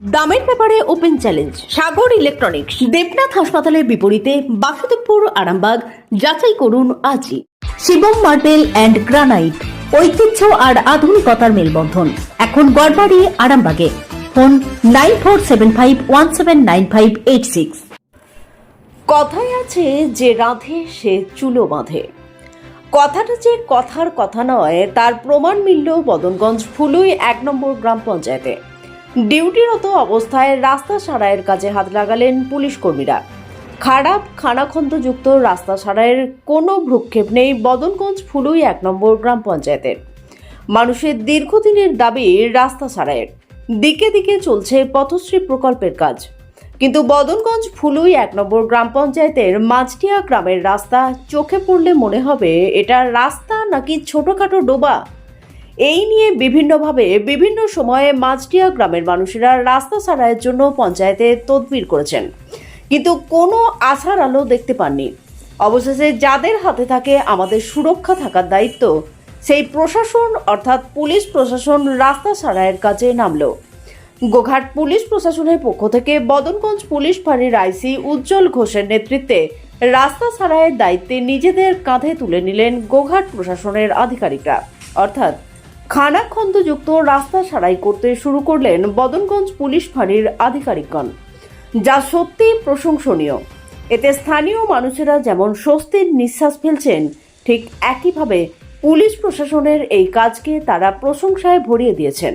দামের ব্যাপারে open challenge, Sagar electronics, Debnath হাসপাতালের বিপরীতে বাসুদেবপুর, আরামবাগ, যাচাই করুন আজই। শিবম মার্বেল অ্যান্ড গ্রানাইট, ঐতিহ্য আর আধুনিকতার মেলবন্ধন। এখন গড়বাড়ি, আরামবাগে। Phone nine four seven five one seven nine five eight six. কথায় আছে যে রাধে, সে চুলো বাঁধে। কথাটা যে কথার কথা নয়, তার প্রমাণ মিলল বদনগঞ্জ ফুলুই এক নম্বর গ্রাম পঞ্চায়েতে। ডিউটিরত অবস্থায় রাস্তা সারাইয়ের কাজে হাত লাগালেন পুলিশ কর্মীরা। খারাপ খানাখন্দযুক্ত রাস্তা সারাইয়ের কোনো ভ্রুক্ষেপ নেই বদনগঞ্জ ফুলুই এক নম্বর গ্রাম পঞ্চায়েতের। মানুষের দীর্ঘদিনের দাবি রাস্তা সারাইয়ের। দিকে দিকে চলছে পথশ্রী প্রকল্পের কাজ। কিন্তু বদনগঞ্জ ফুলুই এক নম্বর গ্রাম পঞ্চায়েতের মাঝটিয়া গ্রামের রাস্তা চোখে পড়লে মনে হবে, এটা রাস্তা নাকি ছোটখাটো ডোবা? এই নিয়ে বিভিন্নভাবে বিভিন্ন সময়ে মাঝটিয়া গ্রামের মানুষেরা রাস্তা সারাইয়ের জন্য পঞ্চায়েতে তদবির করেছেন। কিন্তু কোনো আশার আলো দেখতে পাননি। অবশেষে যাদের হাতে থাকে আমাদের সুরক্ষা থাকার দায়িত্ব, সেই প্রশাসন অর্থাৎ পুলিশ প্রশাসন রাস্তা সারাইয়ের কাজে নামল। গোঘাট পুলিশ প্রশাসনের পক্ষ থেকে বদনগঞ্জ পুলিশ ফাঁড়ির আইসি উজ্জ্বল ঘোষের নেতৃত্বে রাস্তা সারাইয়ের দায়িত্বে নিজেদের কাঁধে তুলে নিলেন গোঘাট প্রশাসনের আধিকারিকরা। অর্থাৎ খানাখন্দযুক্ত রাস্তা সারাই করতে শুরু করলেন বদনগঞ্জ পুলিশ ফাঁড়ির আধিকারিকগণ। যা সত্যি প্রশংসনীয়। এতে স্থানীয় মানুষেরা যেমন স্বস্তির নিঃশ্বাস ফেলছেন, ঠিক একইভাবে পুলিশ প্রশাসনের এই কাজকে তারা প্রশংসায় ভরিয়ে দিয়েছেন।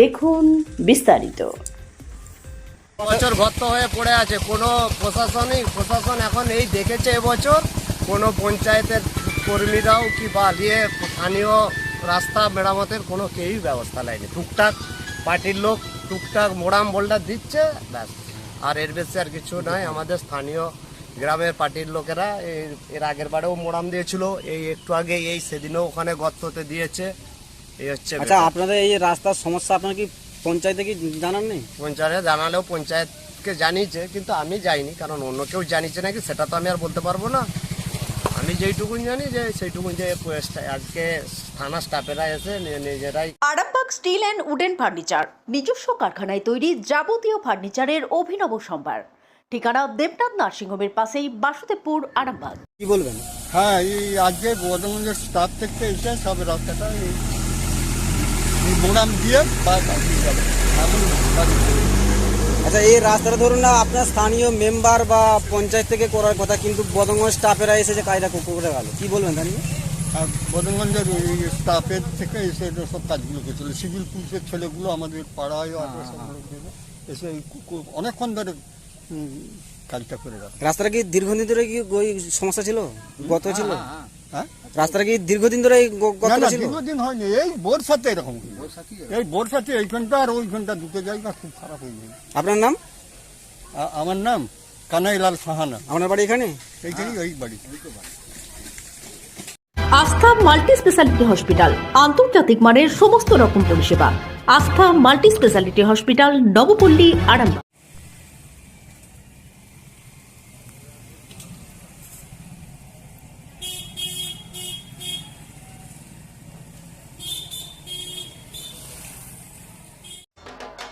দেখুন বিস্তারিত। বছর গর্ত হয়ে পড়ে আছে। কোনো প্রশাসনিক প্রশাসন এখন এই দেখেছে এবছর। কোনো পঞ্চায়েতের কর্মীরাও কি বা স্থানীয় রাস্তা মেরামতের কোনো কেউই ব্যবস্থা নেয়নি। টুকটাক পার্টির লোক টুকটাক মোড়াম বোল্ডার দিচ্ছে ব্যাস। আর এর বেশি আর কিছু নয় আমাদের স্থানীয় গ্রামের পার্টির লোকেরা এর- এর আগের বারেও মোড়াম দিয়েছিল এই একটু আগে এই সেদিনও ওখানে গর্ততে দিয়েছে। এই হচ্ছে আচ্ছা আপনাদের এই রাস্তার সমস্যা আপনার কি পঞ্চায়েতে কি জানান নেই পঞ্চায়েতে জানালেও পঞ্চায়েতকে জানিয়েছে কিন্তু আমি যাইনি কারণ অন্য কেউ জানিয়েছে নাকি সেটা তো আমি আর বলতে পারব না। আমি যেইটুকুন জানি যে সেইটুকুন যে আজকে থানা স্টাফেরা এসে নিজেরাই Arambagh steel and wooden furniture নিজস্ব কারখানায় তৈরি যাবতীয় ফার্নিচারের অভিনব সম্ভার। ঠিকানা দেবনাথ নার্সিংহোমের পাশেই বাসুদেবপুর আরামবাগ। কি বলবেন? হ্যাঁ এই আজকে বদলগঞ্জের স্টাফ থেকে এসে সব রাস্তাটা এই বোনাম দিয়ে বা- যাবে করবে। আচ্ছা এই রাস্তাটা ধরুন না আপনার স্থানীয় মেম্বার বা পঞ্চায়েত থেকে করার কথা কিন্তু বদঙ্গল স্টাফেরা এসে যে কাজটা করে গেল। কি বলবেন নিয়ে আর স্টাফের থেকে এসে সব কাজগুলো করছিল সিভিল পুলিশের ছেলেগুলো আমাদের পাড়ায় সব লোকজন এসে অনেকক্ষণ ধরে কাজটা করে রাস্তাটা কি দীর্ঘদিন ধরে কি ওই সমস্যা ছিল? গত ছিল? হ্যাঁ? রাস্তাটা কি দীর্ঘদিন ধরে দীর্ঘদিন হয়নি এই বর্ষাতে এরকম। এই বর্ষাতে এইখানটা আর ওইখানটা দুটো জায়গা খুব খারাপ হয়ে যায় আপনার নাম? আমার নাম কানাইলাল সাহানা। আপনার বাড়ি এখানে? এইখানেই ওই বাড়ি। আস্থা মাল্টি স্পেশালিটি হসপিটাল আন্তর্জাতিক মানের সমস্ত রকম পরিষেবা। Astha multi speciality hospital Nabapalli Arambagh.